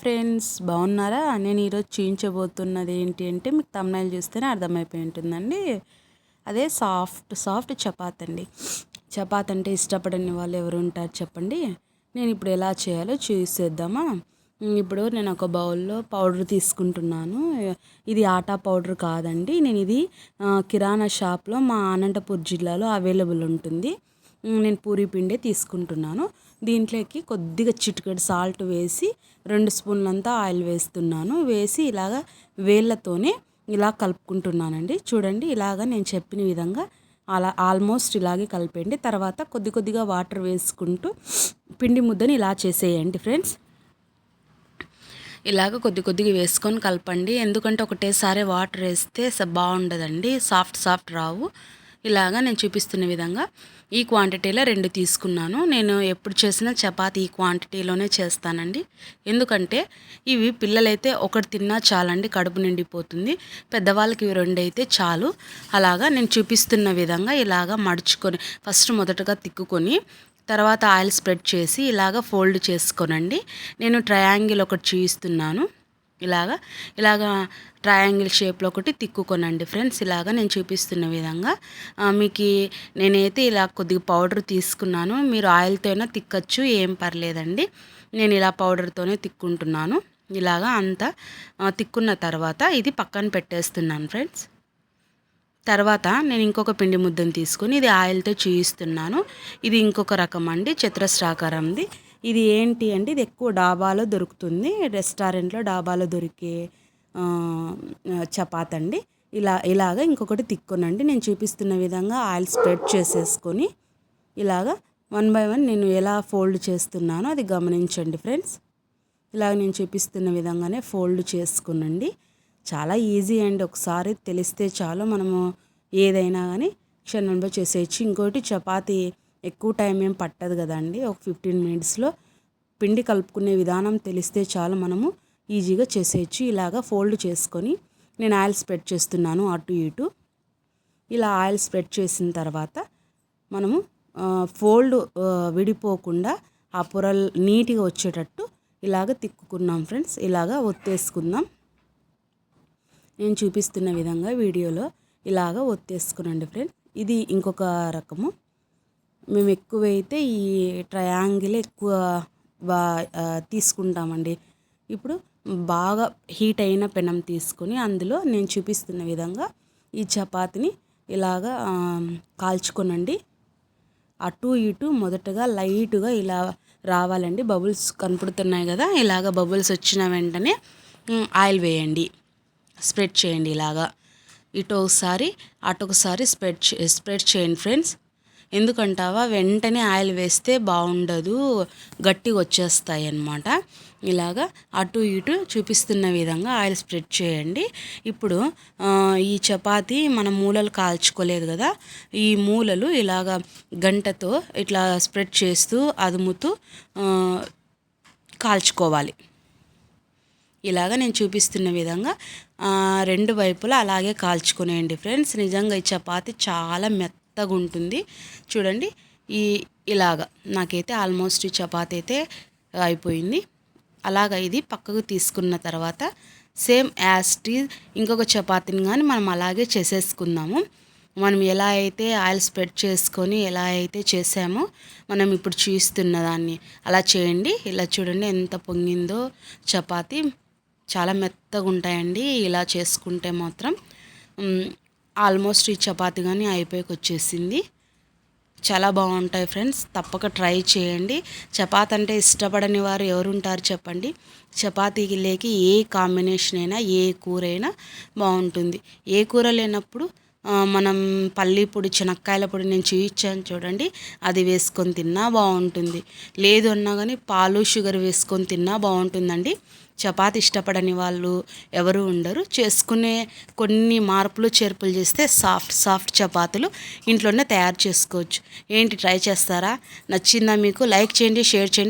Friends బాగున్నారా? నేను ఈరోజు చూయించబోతున్నది ఏంటి అంటే మీకు తమ్నైల్ చూస్తేనే అర్థమైపోయి ఉంటుందండి. అదే సాఫ్ట్ సాఫ్ట్ చపాత్ అండి. చపాత్ అంటే ఇష్టపడని వాళ్ళు ఎవరు ఉంటారు చెప్పండి. నేను ఇప్పుడు ఎలా చేయాలో చూసేద్దామా? ఇప్పుడు నేను ఒక బౌల్లో పౌడర్ తీసుకుంటున్నాను. ఇది ఆటా పౌడర్ కాదండి. నేను ఇది కిరాణా షాప్లో మా అనంతపూర్ జిల్లాలో అవైలబుల్ ఉంటుంది. నేను పూరి పిండే తీసుకుంటున్నాను. దీంట్లోకి కొద్దిగా చిటికెడు సాల్ట్ వేసి రెండు స్పూన్లంతా ఆయిల్ వేస్తున్నాను. వేసి ఇలాగ వేళ్ళతోనే ఇలా కలుపుకుంటున్నానండి. చూడండి ఇలాగ నేను చెప్పిన విధంగా అలా ఆల్మోస్ట్ ఇలాగే కలిపేయండి. తర్వాత కొద్ది కొద్దిగా వాటర్ వేసుకుంటూ పిండి ముద్దని ఇలా చేసేయండి ఫ్రెండ్స్. ఇలాగ కొద్ది కొద్దిగా వేసుకొని కలపండి. ఎందుకంటే ఒకటేసారి వాటర్ వేస్తే బాగుండదండి. సాఫ్ట్ సాఫ్ట్ రావు. ఇలాగా నేను చూపిస్తున్న విధంగా ఈ క్వాంటిటీలో రెండు తీసుకున్నాను. నేను ఎప్పుడు చేసినా చపాతి ఈ క్వాంటిటీలోనే చేస్తానండి. ఎందుకంటే ఇవి పిల్లలైతే ఒకటి తిన్నా చాలండి కడుపు నిండిపోతుంది. పెద్దవాళ్ళకి ఇవి రెండు అయితే చాలు. అలాగా నేను చూపిస్తున్న విధంగా ఇలాగా మడుచుకొని ఫస్ట్ మొదటగా తిక్కుకొని తర్వాత ఆయిల్ స్ప్రెడ్ చేసి ఇలాగ ఫోల్డ్ చేసుకోనండి. నేను ట్రయాంగిల్ ఒకటి చూపిస్తున్నాను ఇలాగా ఇలాగా ట్రయాంగిల్ షేప్లో ఒకటి తిక్కుకొనండి ఫ్రెండ్స్ ఇలాగా నేను చూపిస్తున్న విధంగా. మీకు నేనైతే ఇలా కొద్దిగా పౌడర్ తీసుకున్నాను. మీరు ఆయిల్తో అయినా తిక్కచ్చు ఏం పర్లేదండి. నేను ఇలా పౌడర్తోనే తిక్కుంటున్నాను. ఇలాగా అంతా తిక్కున్న తర్వాత ఇది పక్కన పెట్టేస్తున్నాను ఫ్రెండ్స్ తర్వాత నేను ఇంకొక పిండి ముద్దను తీసుకొని ఇది ఆయిల్తో చూయిస్తున్నాను. ఇది ఇంకొక రకం అండి చతురస్రాకారంది. ఇది ఏంటి అంటే ఇది ఎక్కువ డాబాలో దొరుకుతుంది. రెస్టారెంట్లో డాబాలో దొరికే చపాత్ అండి. ఇలా ఇలాగ ఇంకొకటి తిక్కునండి. నేను చూపిస్తున్న విధంగా ఆయిల్ స్ప్రెడ్ చేసేసుకొని ఇలాగ వన్ బై వన్ నేను ఎలా ఫోల్డ్ చేస్తున్నానో అది గమనించండి ఫ్రెండ్స్. ఇలాగ నేను చూపిస్తున్న విధంగానే ఫోల్డ్ చేసుకునండి. చాలా ఈజీ అండి. ఒకసారి తెలిస్తే చాలు మనము ఏదైనా కానీ క్షణంలో చేసేయచ్చు. ఇంకోటి చపాతీ ఎక్కువ టైం ఏం పట్టదు కదండి. ఒక ఫిఫ్టీన్ మినిట్స్లో పిండి కలుపుకునే విధానం తెలిస్తే చాలు మనము ఈజీగా చేసేయచ్చు. ఇలాగా ఫోల్డ్ చేసుకొని నేను ఆయిల్ స్ప్రెడ్ చేస్తున్నాను అటు ఇటు. ఇలా ఆయిల్ స్ప్రెడ్ చేసిన తర్వాత మనము ఫోల్డ్ విడిపోకుండా ఆ పొరలు నీట్గా వచ్చేటట్టు ఇలాగ తిక్కుకున్నాం ఫ్రెండ్స్. ఇలాగ ఒత్తేసుకుందాం. నేను చూపిస్తున్న విధంగా వీడియోలో ఇలాగ ఒత్తేసుకునండి ఫ్రెండ్స్. ఇది ఇంకొక రకము. మేము ఎక్కువైతే ఈ ట్రయాంగిల్ ఎక్కువ బా తీసుకుంటామండి. ఇప్పుడు బాగా హీట్ అయిన పెనం తీసుకొని అందులో నేను చూపిస్తున్న విధంగా ఈ చపాతిని ఇలాగా కాల్చుకోనండి. అటు ఇటు మొదటగా లైట్గా ఇలా రావాలండి. బబుల్స్ కనపడుతున్నాయి కదా ఇలాగ బబుల్స్ వచ్చిన వెంటనే ఆయిల్ వేయండి. స్ప్రెడ్ చేయండి ఇలాగా. ఇటు ఒకసారి అటు ఒకసారి స్ప్రెడ్ స్ప్రెడ్ చేయండి ఫ్రెండ్స్. ఎందుకంటావా? వెంటనే ఆయిల్ వేస్తే బాగుండదు గట్టిగా వచ్చేస్తాయి అన్నమాట ఇలాగా అటు ఇటు చూపిస్తున్న విధంగా ఆయిల్ స్ప్రెడ్ చేయండి. ఇప్పుడు ఈ చపాతి మన మూలలు కాల్చుకోలేదు కదా? ఈ మూలలు ఇలాగా గంటతో ఇట్లా స్ప్రెడ్ చేస్తూ అదుముతూ కాల్చుకోవాలి. ఇలాగ నేను చూపిస్తున్న విధంగా రెండు వైపులా అలాగే కాల్చుకునేయండి ఫ్రెండ్స్. నిజంగా ఈ చపాతి చాలా మెత్త మెత్తగా ఉంటుంది. చూడండి ఈ ఇలాగ నాకైతే ఆల్మోస్ట్ ఈ చపాతి అయితే అయిపోయింది. అలాగ ఇది పక్కకు తీసుకున్న తర్వాత సేమ్ యాస్టీ ఇంకొక చపాతీని కానీ మనం అలాగే చేసేసుకుందాము. మనం ఎలా అయితే ఆయిల్ స్ప్రెడ్ చేసుకొని ఎలా అయితే చేసామో మనం ఇప్పుడు చూస్తున్న దాన్ని అలా చేయండి. ఇలా చూడండి ఎంత పొంగిందో చపాతీ. చాలా మెత్తగా ఉంటాయండి. ఇలా చేసుకుంటే మాత్రం. ఆల్మోస్ట్ ఈ చపాతి కానీ అయిపోయికి వచ్చేసింది. చాలా బాగుంటాయి ఫ్రెండ్స్. తప్పక ట్రై చేయండి. చపాతి అంటే ఇష్టపడని వారు ఎవరు ఉంటారు చెప్పండి. చపాతీకి లేకి ఏ కాంబినేషన్ అయినా ఏ కూర అయినా బాగుంటుంది. ఏ కూర లేనప్పుడు మనం పల్లి పొడి శనక్కాయల పొడి నేను చూయించాను చూడండి. అది వేసుకొని తిన్నా బాగుంటుంది. లేదు అన్నా కానీ పాలు షుగర్ వేసుకొని తిన్నా బాగుంటుందండి. చపాతి ఇష్టపడని వాళ్ళు ఎవరు ఉండరు. చేసుకునే కొన్ని మార్పులు చేర్పులు చేస్తే సాఫ్ట్ సాఫ్ట్ చపాతీలు ఇంట్లోనే తయారు చేసుకోవచ్చు. ఏంటి ట్రై చేస్తారా? నచ్చిందా మీకు? లైక్ చేయండి షేర్ చేయండి.